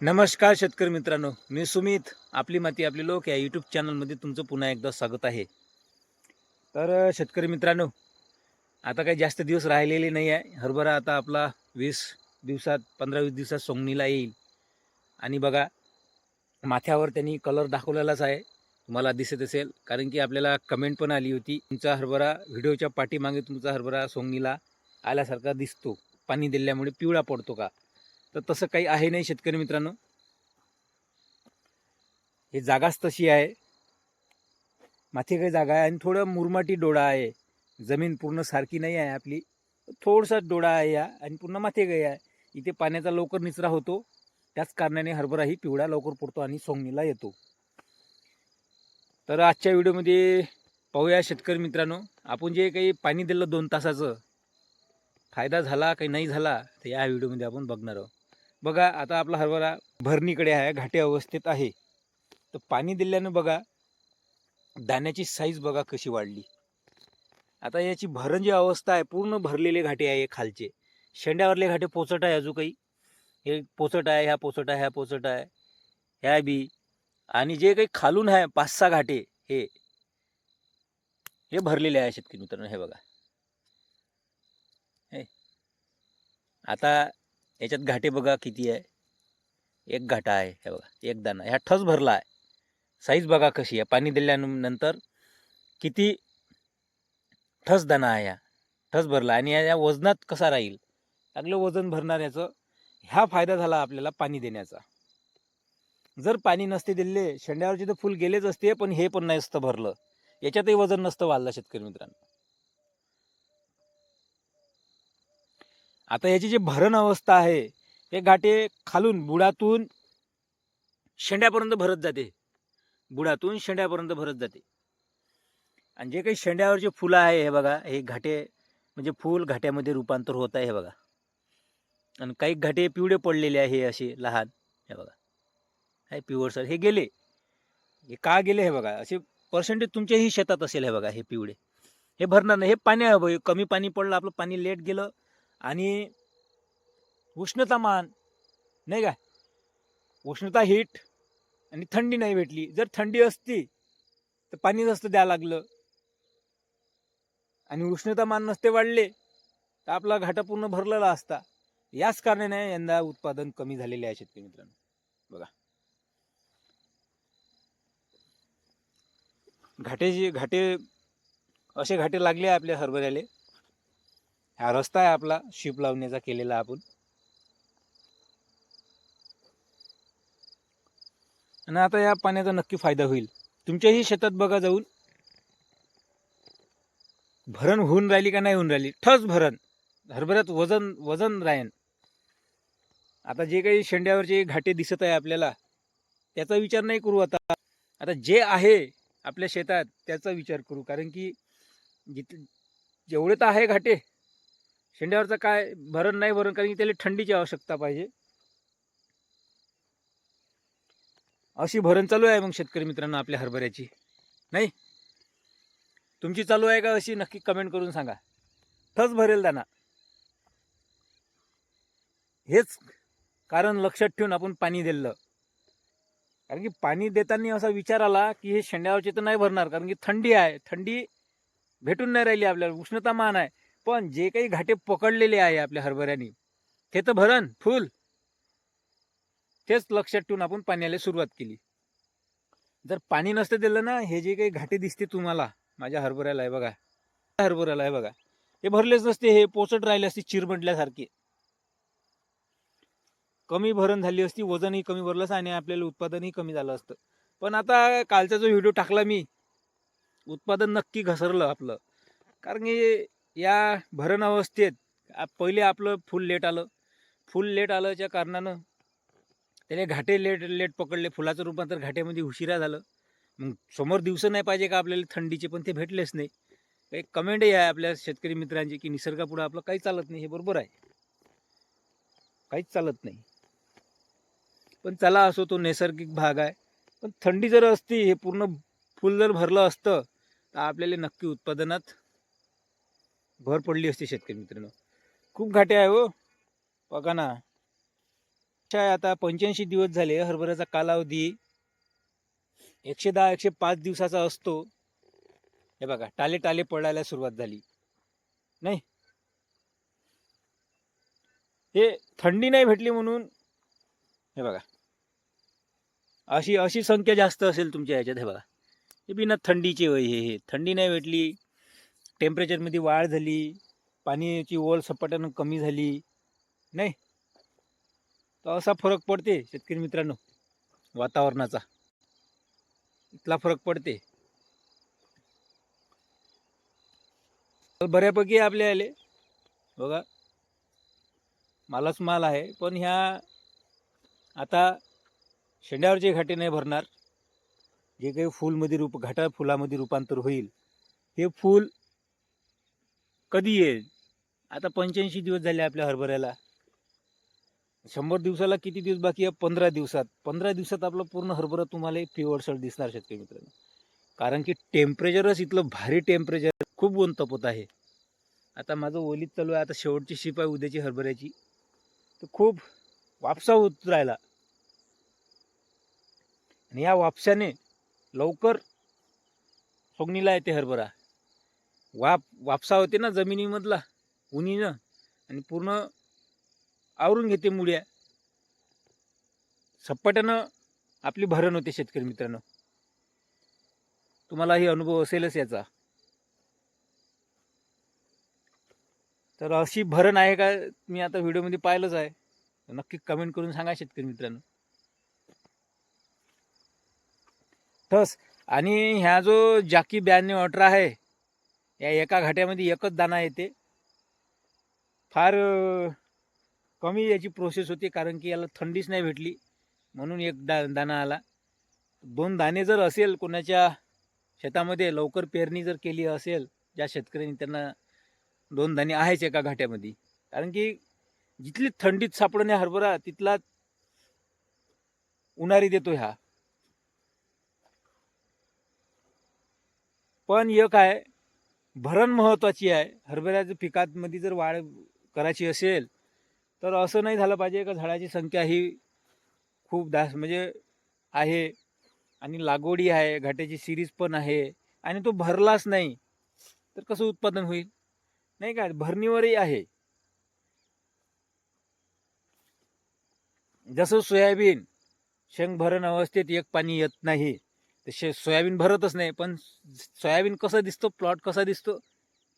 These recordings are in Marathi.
नमस्कार शेतकरी मित्रांनो मी सुमित आपली माती आपले लोक या यूट्यूब चॅनलमध्ये तुमचं पुन्हा एकदा स्वागत आहे. तर शेतकरी मित्रांनो आता काही जास्त दिवस राहिलेले नाही आहे. हरभरा आता आपला वीस दिवसात पंधरा वीस दिवसात सोंगणीला येईल. आणि बघा माथ्यावर त्यांनी कलर दाखवलेलाच आहे. तुम्हाला दिसत असेल कारण की आपल्याला कमेंट पण आली होती. तुमचा हरभरा व्हिडिओच्या पाठीमागे तुमचा हरभरा सोंगणीला आल्यासारखा दिसतो. पाणी दिल्यामुळे पिवळा पडतो का? तर तसं काही आहे नाही शेतकरी मित्रांनो. हे जागाच तशी आहे. माथे काही जागा आहे आणि थोडं मुरमाटी डोळा आहे. जमीन पूर्ण सारखी नाही आहे आपली. थोडसा डोळा आहे या आणि पूर्ण माथे गाई आहे. इथे पाण्याचा लवकर निचरा होतो. त्याच कारणाने हरभराही पिवळा लवकर पडतो आणि सोंगणीला येतो. तर आजच्या व्हिडिओमध्ये पाहूया शेतकरी मित्रांनो. आपण जे काही पाणी दिलं दोन तासाचं फायदा झाला काही नाही झाला तर या व्हिडिओमध्ये आपण बघणार आहोत. बघा आता आपला हरभरा भरणीकडे आहे घाटे अवस्थेत आहे. तर पाणी दिल्यानं बघा दाण्याची साईज बघा कशी वाढली. आता याची भरण जी अवस्था आहे पूर्ण भरलेले घाटे आहे खालचे. शेंड्यावरले घाटे पोचट आहे अजून काही हे पोचट आहे ह्या पोचट आहे ह्या पोचट आहे ह्या बी. आणि जे काही खालून आहे पाच सहा घाटे हे. हे भरलेले आहे शेतकरी मित्रांनो हे बघा. हे. आता याच्यात घाटे बघा किती आहे. एक घाटा आहे हे बघा एक दाना ह्या ठस भरला आहे. साईज बघा कशी आहे पाणी दिल्यानंतर किती ठस दाना आहे ह्या ठस भरला आणि या या वजनात कसा राहील? चांगलं वजन भरणार याचं ह्या फायदा झाला आपल्याला पाणी देण्याचा. जर पाणी नसते दिले शेंड्यावरचे तर फुल गेलेच असते पण हे पण नाही असतं भरलं. याच्यातही वजन नसतं वाढलं शेतकरी मित्रांनो. आता याची जी भरण अवस्था आहे हे घाटे खालून बुडातून शेंड्यापर्यंत भरत जाते. बुडातून शेंड्यापर्यंत भरत जाते. आणि जे काही शेंड्यावरचे फुलं आहे हे बघा हे घाटे म्हणजे फूल घाट्यामध्ये रूपांतर होत आहे हे बघा. आणि काही घाटे पिवळे पडलेले आहे असे लहान हे बघा. हे पिवळसर हे गेले. हे का गेले हे बघा. असे पर्सेंटेज तुमच्याही शेतात असेल हे बघा हे पिवळे. हे भरणार नाही. हे पाणी कमी पाणी पडलं आपलं पाणी लेट गेलं आणि उष्णतामान नाही का? उष्णता हीट आणि थंडी नाही भेटली. जर थंडी असती तर पाणी जास्त द्यावं लागलं. आणि उष्णतामान नसते वाढले तर आपला घाटा पूर्ण भरलेला असता. याच कारणाने यंदा उत्पादन कमी झालेले आहे शेतकरी मित्रांनो. बघा. घाटेचे घाटे असे घाटे लागले आपल्या हरभऱ्याले. हा रस्ता आहे आपला शिप लावण्याचा केलेला आपण. आणि आता या पाण्याचा नक्की फायदा होईल. तुमच्याही शेतात बघा जाऊन. भरण होऊन राहिली का नाही होऊन राहिली? ठस भरण. हरभऱ्यात वजन वजन राहीन. आता जे काही शेंड्यावरचे घाटे दिसत आहे आपल्याला त्याचा विचार नाही करू आता. आता जे आहे आपल्या शेतात त्याचा विचार करू. कारण की जिथे जेवढे तर आहे घाटे शेंड्यावरचं काय भरण नाही भरण कारण की त्याला थंडीची आवश्यकता पाहिजे. अशी भरण चालू आहे मग शेतकरी मित्रांनो आपल्या हरभऱ्याची. नाही? तुमची चालू आहे का अशी? नक्की कमेंट करून सांगा. ठस भरेल दाना. हेच कारण लक्षात ठेवून आपण पाणी दिलं. कारण की पाणी देताना असा विचार आला की हे शेंड्यावरचे तर नाही भरणार कारण की थंडी आहे. थंडी भेटून नाही राहिली आपल्याला. उष्णतामान आहे. पण जे काही घाटे पकडलेले आहे आपल्या हरभऱ्याने ते तर भरण फुल. तेच लक्षात ठेवून आपण पाण्याला सुरुवात केली. जर पाणी नसतं दिलं ना हे जे काही घाटे दिसते तुम्हाला माझ्या हरभऱ्याला आहे बघा. हरभऱ्याला आहे बघा. हे भरलेच नसते हे पोचट राहिले असते चिरमटल्यासारखे. कमी भरण झाली असती वजनही कमी भरलं असतं आणि आपल्याला उत्पादनही कमी झालं असतं. पण आता कालचा जो व्हिडिओ टाकला मी उत्पादन नक्की घसरलं आपलं. कारण की या भरण अवस्थेत पहिले आपलं फुल लेट आलं. फुल लेट आल्याच्या कारणानं त्याने घाटे लेट लेट पकडले. फुलाचं रूपांतर घाट्यामध्ये उशिरा झालं. मग समोर दिवसं नाही पाहिजे का आपल्याला थंडीचे? पण ते भेटलेच नाही. काही कमेंटही आहे आपल्या शेतकरी मित्रांची की निसर्गापुढं आपलं काही चालत नाही हे बरोबर आहे. काहीच चालत नाही. पण चला असो तो नैसर्गिक भाग आहे. पण थंडी जर असती हे पूर्ण फुल जर भरलं असतं तर आपल्याला नक्की उत्पादनात भर पडली असते शेतकरी मित्रांनो. खूप घाटे आहे हो. बघा ना. आहे आता पंच्याऐंशी दिवस झाले हरभऱ्याचा कालावधी. एकशे दहा एकशे पाच दिवसाचा असतो. हे बघा टाले टाले पडायला सुरुवात झाली. नाही. हे थंडी नाही भेटली म्हणून. हे बघा. अशी अशी संख्या जास्त असेल तुमच्या ह्याच्यात हे बघा. हे बिना थंडीचे वय हे हे. थंडी नाही भेटली. टेम्परेचरमध्ये वाढ झाली पाण्याची ओल सपाट्यानं कमी झाली नाही? तर असा फरक पडते शेतकरी मित्रांनो वातावरणाचा. इथला फरक पडते. बऱ्यापैकी आपले आले. बघा. मालाच माल आहे पण ह्या आता शेंड्यावरचे घाटे नाही भरणार. जे काही फुलमध्ये रूप घाटा फुलामध्ये रूपांतर होईल. हे फूल कधी येईल? आता पंच्याऐंशी दिवस झाले आपल्या हरभऱ्याला. शंभर दिवसाला किती दिवस बाकी आहे? पंधरा दिवसात. पंधरा दिवसात आपलं पूर्ण हरभरा तुम्हाला पिवळसळ दिसणार शेतकरी मित्रांनो. कारण की टेम्परेचरच इथलं भारी टेम्परेचर खूप ऊन तपत आहे. आता माझं ओलीत चालू आहे. आता शेवटची शिप आहे उद्याची हरभऱ्याची. तर खूप वापसा होत राहिला. आणि या वापशाने लवकर सोगणीला येते हरभरा. वाप वापसा होते ना जमिनीमधला उन्हीनं आणि पूर्ण आवरून घेते मुळ्या. सपाट्यानं आपली भरण होते शेतकरी मित्रांनो. तुम्हालाही अनुभव असेलच याचा. तर अशी भरण आहे का मी आता व्हिडिओमध्ये पाहिलंच आहे. नक्की कमेंट करून सांगा शेतकरी मित्रांनो. तस आणि ह्या जो जाकी ब्याण्णव अठरा आहे या एका घाट्यामध्ये एकच दाणा येते फार कमी याची प्रोसेस होती कारण की याला थंडीच नाही भेटली. म्हणून एक दा दाणा आला. दोन दाणे जर असेल कोणाच्या शेतामध्ये लवकर पेरणी जर केली असेल ज्या शेतकऱ्यांनी त्यांना दोन दाणे आहेच एका घाट्यामध्ये. कारण की जिथली थंडीत सापडणे हरभरा तिथला उन्हारी देतो ह्या पण एक आहे भरण महत्त्वाची आहे. हरभऱ्याच्या पिकांमध्ये जर वाढ करायची असेल तर असं नाही झालं पाहिजे का झाडाची संख्या ही खूप दास म्हणजे आहे आणि लागवडी आहे घाट्याची सिरीज पण आहे आणि तो भरलाच नाही तर कसं उत्पादन होईल? नाही का? भरणीवरही आहे. जसं सोयाबीन शेंग भरण अवस्थेत एक पाणी येत नाही. ते शे सोयाबीन भरतच नाही पण सोयाबीन कसं दिसतो प्लॉट कसा दिसतो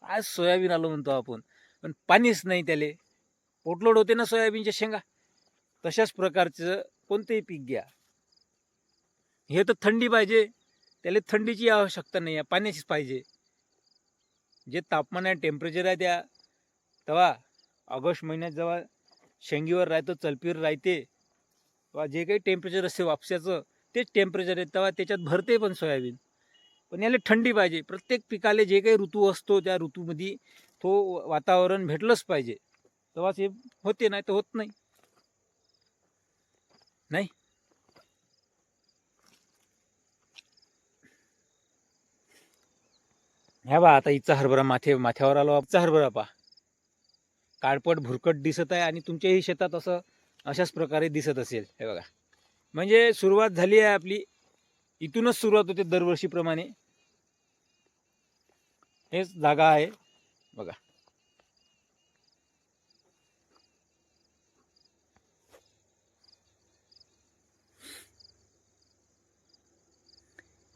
आज सोयाबीन आलो म्हणतो आपण. पण पाणीच नाही त्याले. पोटलोड होते ना सोयाबीनच्या शेंगा. तशाच प्रकारचं कोणतेही पीक घ्या. हे तर थंडी पाहिजे. त्याला थंडीची आवश्यकता नाही आहे पाण्याचीच पाहिजे. जे तापमान आहे टेम्परेचर आहे त्या. तेव्हा ऑगस्ट महिन्यात जेव्हा शेंगीवर राहतं चलपीवर राहते तेव्हा जे काही टेम्परेचर असते वापसाचं तेच टेम्परेचर आहे तेव्हा त्याच्यात भरते पण सोयाबीन. पण याला थंडी पाहिजे. प्रत्येक पिकाले जे काही ऋतू असतो त्या ऋतूमध्ये तो वातावरण भेटलंच पाहिजे. तेव्हाच हे होते नाही तर होत नाही. नाही? ह्या बा आता इथचा हरभरा माथे माथ्यावर आलो. आपचा हरभरा पा काळपट भुरकट दिसत आहे आणि तुमच्याही शेतात असं अशाच प्रकारे दिसत असेल. हे बघा. म्हणजे सुरुवात झाली आहे आपली. इथूनच सुरुवात होते दरवर्षीप्रमाणे. हेच जागा आहे. बघा.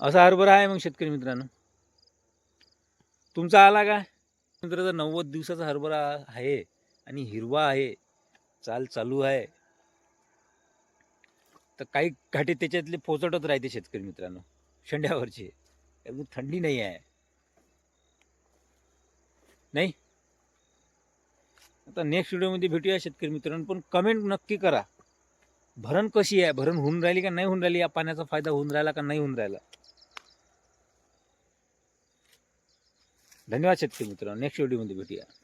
असा हरभरा आहे मग शेतकरी मित्रांनो. तुमचा आला का? मित्र नव्वद दिवसाचा हरभरा आहे आणि हिरवा आहे. चाल चालू आहे. तर काही घाटी त्याच्यातले पोचटच राहते शेतकरी मित्रांनो. शेंड्यावरचे. त्यामुळे थंडी नाही आहे. नाही? आता नेक्स्ट व्हिडिओमध्ये भेटूया शेतकरी मित्रांनो पण कमेंट नक्की करा. भरण कशी आहे? भरण होऊन राहिली का नाही होऊन राहिली? या पाण्याचा फायदा होऊन राहिला का नाही होऊन राहिला? धन्यवाद शेतकरी मित्रांनो नेक्स्ट व्हिडिओमध्ये भेटूया.